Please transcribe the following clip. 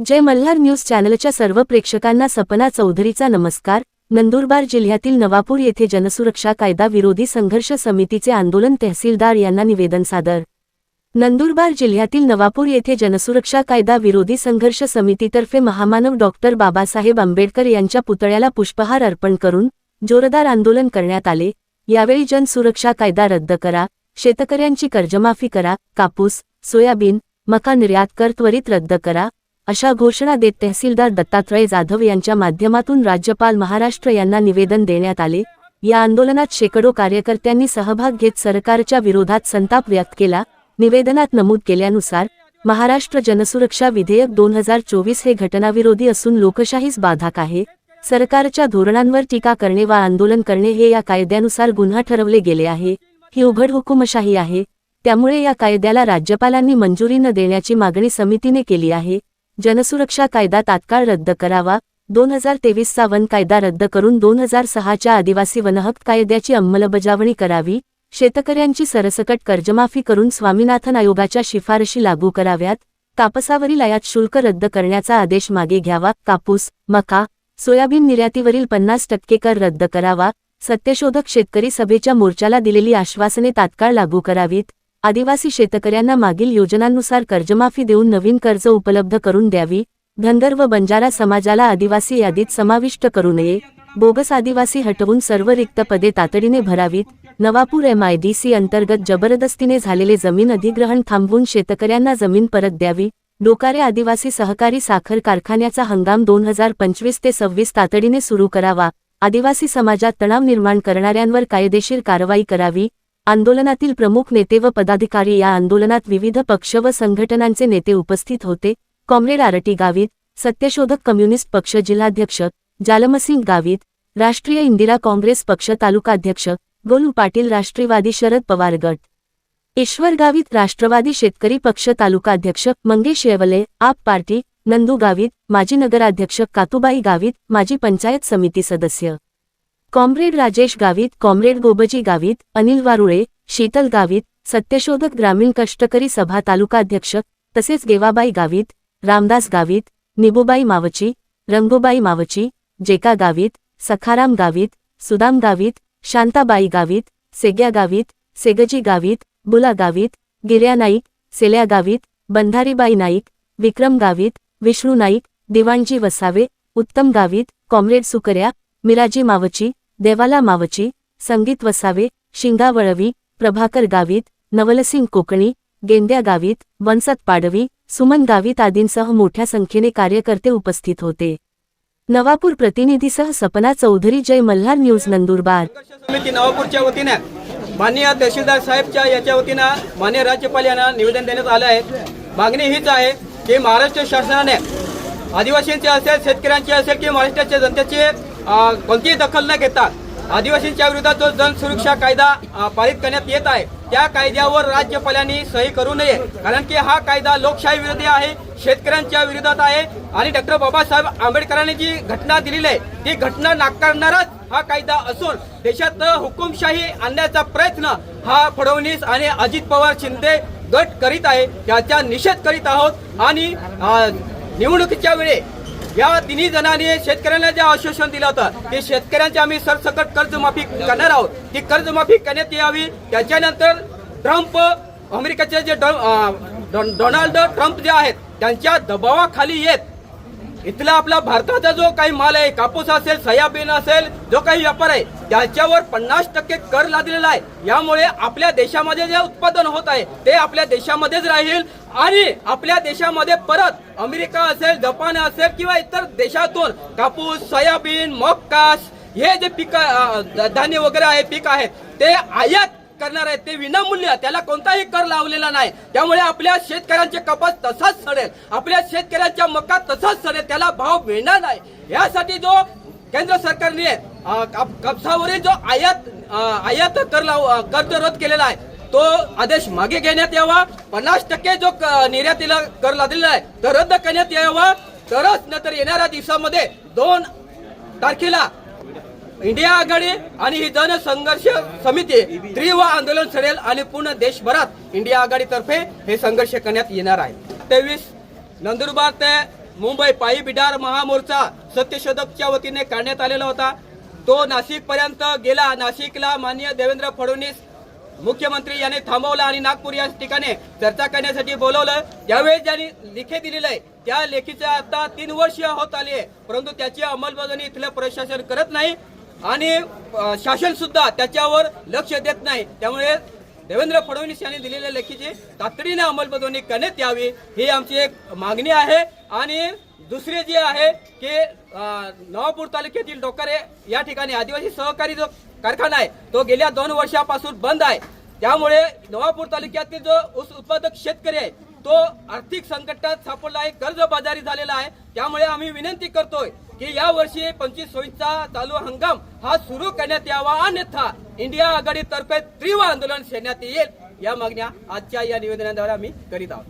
जय Malhar news चॅनलच्या सर्व प्रेक्षकांना सपना चौधरीचा नमस्कार. नंदुरबार जिल्ह्यातील नवापूर येथे जनसुरक्षा कायदा विरोधी संघर्ष समितीचे आंदोलन तहसीलदार यांना निवेदन सादर. नंदुरबार जिल्ह्यातील नवापूर येथे जनसुरक्षा कायदा विरोधी संघर्ष समितीतर्फे महामानव डॉक्टर बाबासाहेब आंबेडकर यांच्या पुतळ्याला पुष्पहार अर्पण करून जोरदार आंदोलन करण्यात आले. यावेळी जनसुरक्षा कायदा रद्द करा शेतकऱ्यांची कर्जमाफी करा कापूस सोयाबीन मका निर्यात कर त्वरित रद्द करा अशा घोषणा देत तहसीलदार दत्तात्रय जाधव यांच्या माध्यमातून राज्यपाल महाराष्ट्र यांना निवेदन देण्यात आले. या आंदोलनात शेकडो कार्यकर्त्यांनी सहभाग घेत सरकारच्या विरोधात संताप व्यक्त केला. निवेदनात नमूद केल्यानुसार महाराष्ट्र जनसुरक्षा विधेयक दोन हजार चोवीस हे घटनाविरोधी असून लोकशाहीस बाधक आहे. सरकारच्या धोरणांवर टीका करणे वा आंदोलन करणे हे या कायद्यानुसार गुन्हा ठरवले गेले आहे. ही उघड हुकुमशाही आहे. त्यामुळे या कायद्याला राज्यपालांनी मंजुरी न देण्याची मागणी समितीने केली आहे. जनसुरक्षा कायदा तात्काळ रद्द करावा. दोन हजार तेवीसचा वन कायदा रद्द करून दोन हजार सहाच्या आदिवासी वनहक्क कायद्याची अंमलबजावणी करावी. शेतकऱ्यांची सरसकट कर्जमाफी करून स्वामीनाथन आयोगाच्या शिफारशी लागू कराव्यात. कापसावरील आयात शुल्क रद्द करण्याचा आदेश मागे घ्यावा. कापूस मका सोयाबीन निर्यातीवरील पन्नास टक्के कर रद्द करावा. सत्यशोधक शेतकरी सभेच्या मोर्चाला दिलेली आश्वासने तात्काळ लागू करावीत. आदिवासी शेतकऱ्यांना मागील योजनांनुसार कर्जमाफी देऊन नवीन कर्ज उपलब्ध करून द्यावी. धनगर व बंजारा समाजाला आदिवासी यादीत समाविष्ट करू नये. बोगस आदिवासी हटवून सर्व रिक्त पदे तातडीने भरावीत. नवापूर एमआयडीसी अंतर्गत जबरदस्तीने झालेले जमीन अधिग्रहण थांबवून शेतकऱ्यांना जमीन परत द्यावी. डोकारे आदिवासी सहकारी साखर कारखान्याचा हंगाम दोन हजार पंचवीस ते सव्वीस तातडीने सुरू करावा. आदिवासी समाजात तणाव निर्माण करणाऱ्यांवर कायदेशीर कारवाई करावी. आंदोलनातील प्रमुख नेते व पदाधिकारी या आंदोलनात विविध पक्ष व संघटनांचे नेते उपस्थित होते. कॉम्रेड आरटी गावित सत्यशोधक कम्युनिस्ट पक्ष जिल्हाध्यक्ष जालमसिंग गावित राष्ट्रीय इंदिरा काँग्रेस पक्ष तालुकाध्यक्ष गोलू पाटील राष्ट्रवादी शरद पवार गट. ईश्वर गावित राष्ट्रवादी शेतकरी पक्ष तालुकाध्यक्ष मंगेश येवले आप पार्टी नंदू गावित माजी नगराध्यक्ष कातुबाई गावित माजी पंचायत समिती सदस्य. कॉम्रेड राजेश गावित कॉम्रेड गोबजी गावित अनिल वारुळे शीतल गावित सत्यशोधक ग्रामीण कष्टकरी सभा तालुकाध्यक्ष तसेच गेवाबाई गावित रामदास गावित निबुबाई मावची रंगोबाई मावची जेका गावित सखाराम गावित सुदाम गावित शांताबाई गावित सेग्या गावित सेगजी गावित बुला गावित गिर्या नाईक सेल्या गावित बंधारीबाई नाईक विक्रम गावित विष्णू नाईक दिवाणजी वसावे उत्तम गावित कॉम्रेड सुकर्या मिराजी मावची देवाला मावची संगीत वसावे शिंगा वळवी प्रभाकर गावित नवलसिंग कोकणी गेंद्या गावित वंसत पाडवी सुमन गावित आदींसह मोठ्या संख्येने कार्यकर्ते उपस्थित होते. नवापूर प्रतिनिधीसह सपना चौधरी जय मल्हार न्यूज नंदुरबार. समिती नवापूरच्या वतीनं माननीय तहसीलदार साहेबच्या याच्या वतीनं माननीय राज्यपाल यांना निवेदन देण्यात आलं आहे. मागणी हीच आहे की महाराष्ट्र शासनाने आदिवासींचे असेल शेतकऱ्यांचे असेल किंवा महाराष्ट्राच्या जनतेचे कोणतीही दखल न घेता आदिवासींच्या विरोधात जो जनसुरक्षा कायदा पारित करण्यात येत आहे त्या कायद्यावर राज्यपालांनी सही करू नये. कारण की हा कायदा लोकशाही विरोधी आहे शेतकऱ्यांच्या विरोधात आहे आणि डॉक्टर बाबासाहेब आंबेडकरांनी जी घटना दिलेली आहे ती घटना नाकारणाराच हा कायदा असून देशात हुकुमशाही आणण्याचा प्रयत्न हा फडणवीस आणि अजित पवार शिंदे गट करीत आहे त्याचा निषेध करीत आहोत आणि निवडणुकीच्या वेळी या तिन्ही जणांनी शेतकऱ्यांना जे आश्वासन दिलं होतं की शेतकऱ्यांची आम्ही सरसकट कर्जमाफी करणार आहोत. ती कर्जमाफी करण्यात यावी. त्याच्यानंतर ट्रम्प अमेरिकेचे जे डो- डो- डोनाल्ड ट्रम्प जे आहेत त्यांच्या दबावाखाली येत. इथला आपला भारताचा जो काही माल आहे कापूस असेल सोयाबीन असेल जो काही व्यापार आहे त्याच्यावर पन्नास टक्के कर लादलेला आहे. यामुळे आपल्या देशामध्ये जे उत्पादन होत आहे ते आपल्या देशामध्येच राहील आणि आपल्या देशामध्ये परत अमेरिका असेल जपान असेल किंवा इतर देशातून कापूस सोयाबीन मक्कास हे जे पीक धान्य वगैरे आहे पीक आहेत ते आयात करणार आहेत ते विनामूल्य. त्याला कोणताही कर लावलेला नाही. त्यामुळे आपल्या शेतकऱ्यांचे कपास तसाच सडेल. आपल्या शेतकऱ्यांच्या मका तसाच सडेल. त्याला भाव मिळणार नाही. यासाठी जो केंद्र सरकारने कापसावरील जो आयात आयात कर लाव कर्ज रद्द केलेला आहे तो आदेश मागे घेण्यात यावा. पन्नास टक्के जो क- निर्यातीला कर लादलेला आहे तो रद्द करण्यात यावा. तरच नंतर येणाऱ्या दिवसामध्ये दोन तारखेला इंडिया आघाडी आणि ही जनसंघर्ष समिती तीव्र आंदोलन सडेल आणि पूर्ण देशभरात इंडिया आघाडीतर्फे हे संघर्ष करण्यात येणार आहे. तेवीस नंदुरबार ते मुंबई पायी बिडार महामोर्चा सत्यशोधकच्या वतीने काढण्यात आलेला होता. तो नाशिक पर्यंत गेला. नाशिकला माननीय देवेंद्र फडणवीस मुख्यमंत्री यांनी थांबवलं आणि नागपूर या ठिकाणी चर्चा करण्यासाठी बोलवलं. त्यावेळेस ज्यांनी लिखे दिलेलं आहे त्या लेखीचं आता तीन वर्ष होत आली आहे. परंतु त्याची अंमलबजावणी इथलं प्रशासन करत नाही. आणि शासन सुद्धा त्याच्यावर लक्ष देत नाही. त्यामुळे देवेंद्र फडणवीस यांनी दिलेल्या लेखीची तातडीने अंमलबजावणी करण्यात यावी ही आमची एक मागणी आहे. आणि दुसरे जे आहे की नवापूर तालुक्यातील डोकरे या ठिकाणी आदिवासी सहकारी जो कारखाना आहे तो गेल्या दोन वर्षापासून बंद आहे. त्यामुळे नवापूर तालुक्यातील जो ऊस उत्पादक शेतकरी आहे तो आर्थिक संकटात सापडला आहे कर्जबाजारी झालेला आहे. त्यामुळे आम्ही विनंती करतोय की या वर्षी पंचवीस सोयीचा चालू हंगाम हा सुरू करण्यात यावा अन्यथा इंडिया आघाडी तर्फे तीव्र आंदोलन सेण्यात येईल. या मागण्या आजच्या या निवेदनाद्वारे आम्ही करीत आहोत.